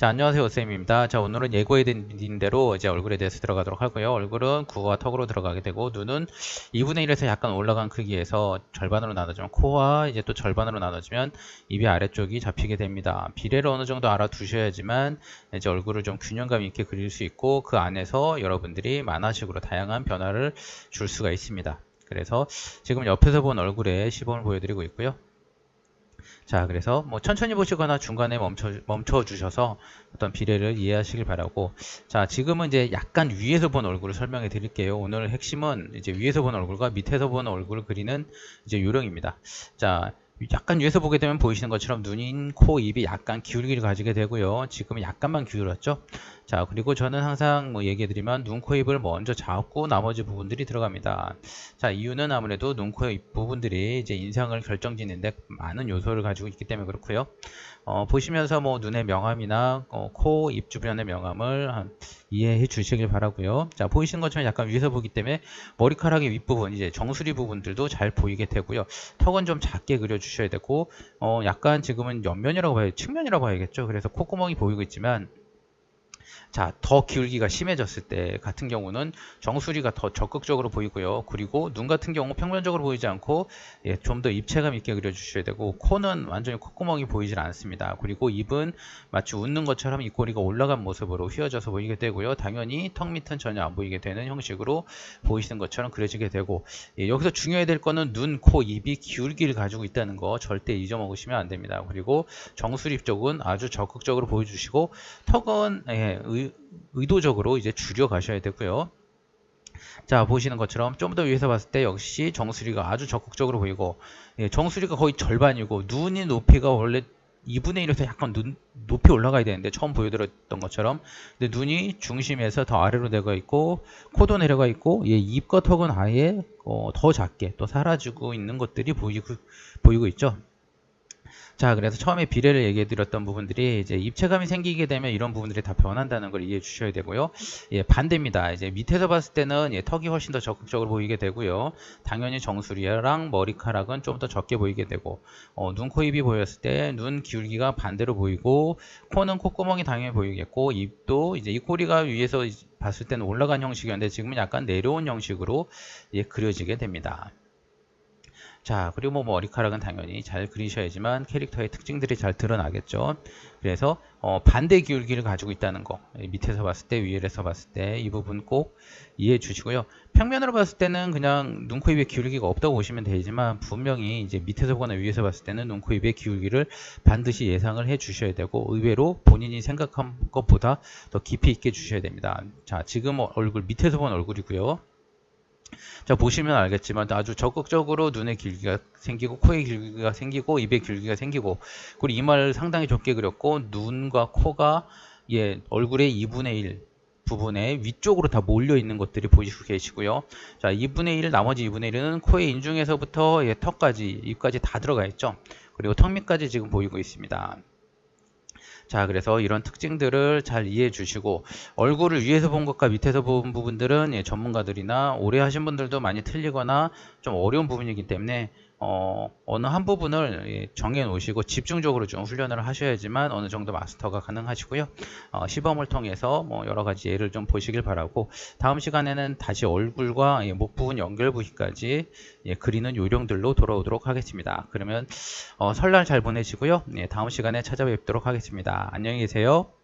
자, 안녕하세요. 쌤입니다. 자, 오늘은 예고해드린 대로 이제 얼굴에 대해서 들어가도록 하고요. 얼굴은 구와 턱으로 들어가게 되고, 눈은 2분의 1에서 약간 올라간 크기에서 절반으로 나눠지면 코와 이제 또 절반으로 나눠지면 입의 아래쪽이 잡히게 됩니다. 비례를 어느 정도 알아두셔야지만 이제 얼굴을 좀 균형감 있게 그릴 수 있고, 그 안에서 여러분들이 만화식으로 다양한 변화를 줄 수가 있습니다. 그래서 지금 옆에서 본 얼굴의 시범을 보여드리고 있고요. 자, 그래서 뭐 천천히 보시거나 중간에 멈춰, 멈춰 주셔서 어떤 비례를 이해하시길 바라고. 자, 지금은 이제 약간 위에서 본 얼굴을 설명해 드릴게요. 오늘 핵심은 이제 위에서 본 얼굴과 밑에서 본 얼굴을 그리는 이제 요령입니다. 자, 약간 위에서 보게 되면 보이시는 것처럼 눈인, 코, 입이 약간 기울기를 가지게 되고요. 지금은 약간만 기울었죠. 자, 그리고 저는 항상 뭐 얘기해 드리면 눈, 코, 입을 먼저 잡고 나머지 부분들이 들어갑니다. 자, 이유는 아무래도 눈, 코, 입 부분들이 이제 인상을 결정짓는데 많은 요소를 가지고 있기 때문에 그렇고요. 어, 보시면서 뭐 눈의 명암이나 어, 코, 입 주변의 명암을 한, 이해해 주시길 바라고요. 자, 보이시는 것처럼 약간 위에서 보기 때문에 머리카락의 윗부분, 이제 정수리 부분들도 잘 보이게 되고요. 턱은 좀 작게 그려 주셔야 되고, 어, 약간 지금은 옆면이라고 봐야, 측면이라고 봐야겠죠. 그래서 콧구멍이 보이고 있지만, 자, 더 기울기가 심해졌을 때 같은 경우는 정수리가 더 적극적으로 보이고요. 그리고 눈 같은 경우 평면적으로 보이지 않고 예, 좀 더 입체감 있게 그려주셔야 되고 코는 완전히 콧구멍이 보이질 않습니다. 그리고 입은 마치 웃는 것처럼 입꼬리가 올라간 모습으로 휘어져서 보이게 되고요. 당연히 턱 밑은 전혀 안 보이게 되는 형식으로 보이시는 것처럼 그려지게 되고 예, 여기서 중요해야 될 거는 눈, 코, 입이 기울기를 가지고 있다는 거 절대 잊어먹으시면 안 됩니다. 그리고 정수리 쪽은 아주 적극적으로 보여주시고 턱은 예, 의, 의도적으로 이제 줄여 가셔야 되고요. 자 보시는 것처럼 좀 더 위에서 봤을 때 역시 정수리가 아주 적극적으로 보이고 예, 정수리가 거의 절반이고 눈이 높이가 원래 2분의 1에서 약간 눈, 높이 올라가야 되는데 처음 보여드렸던 것처럼 근데 눈이 중심에서 더 아래로 내려가 있고 코도 내려가 있고 예, 입과 턱은 아예 어, 더 작게 또 사라지고 있는 것들이 보이고, 보이고 있죠. 자, 그래서 처음에 비례를 얘기해 드렸던 부분들이 이제 입체감이 생기게 되면 이런 부분들이 다 변한다는 걸 이해해 주셔야 되고요. 예, 반대입니다. 이제 밑에서 봤을 때는 예, 턱이 훨씬 더 적극적으로 보이게 되고요. 당연히 정수리랑 머리카락은 좀 더 적게 보이게 되고, 어, 눈, 코, 입이 보였을 때 눈 기울기가 반대로 보이고, 코는 콧구멍이 당연히 보이겠고, 입도 이제 입꼬리가 위에서 봤을 때는 올라간 형식이었는데 지금은 약간 내려온 형식으로 예, 그려지게 됩니다. 자 그리고 뭐 머리카락은 당연히 잘 그리셔야지만 캐릭터의 특징들이 잘 드러나겠죠. 그래서 어, 반대 기울기를 가지고 있다는 거. 밑에서 봤을 때 위에서 봤을 때 이 부분 꼭 이해해 주시고요. 평면으로 봤을 때는 그냥 눈, 코, 입의 기울기가 없다고 보시면 되지만 분명히 이제 밑에서 보거나 위에서 봤을 때는 눈, 코, 입의 기울기를 반드시 예상을 해 주셔야 되고 의외로 본인이 생각한 것보다 더 깊이 있게 주셔야 됩니다. 자 지금 얼굴 밑에서 본 얼굴이고요 자 보시면 알겠지만 아주 적극적으로 눈의 길기가 생기고 코의 길기가 생기고 입의 길기가 생기고 그리고 이마를 상당히 좁게 그렸고 눈과 코가 예 얼굴의 2분의 1 부분에 위쪽으로 다 몰려 있는 것들이 보시고 계시고요. 자, 2분의 1 나머지 2분의 1은 코의 인중에서부터 예, 턱까지 입까지 다 들어가 있죠. 그리고 턱 밑까지 지금 보이고 있습니다. 자 그래서 이런 특징들을 잘 이해해 주시고 얼굴을 위에서 본 것과 밑에서 본 부분들은 예, 전문가들이나 오래 하신 분들도 많이 틀리거나 좀 어려운 부분이기 때문에 어, 어느 한 부분을 예, 정해 놓으시고 집중적으로 좀 훈련을 하셔야지만 어느 정도 마스터가 가능하시고요. 어, 시범을 통해서 뭐 여러 가지 예를 좀 보시길 바라고 다음 시간에는 다시 얼굴과 예, 목 부분 연결 부위까지 예, 그리는 요령들로 돌아오도록 하겠습니다. 그러면 어, 설날 잘 보내시고요. 예, 다음 시간에 찾아뵙도록 하겠습니다. 안녕히 계세요.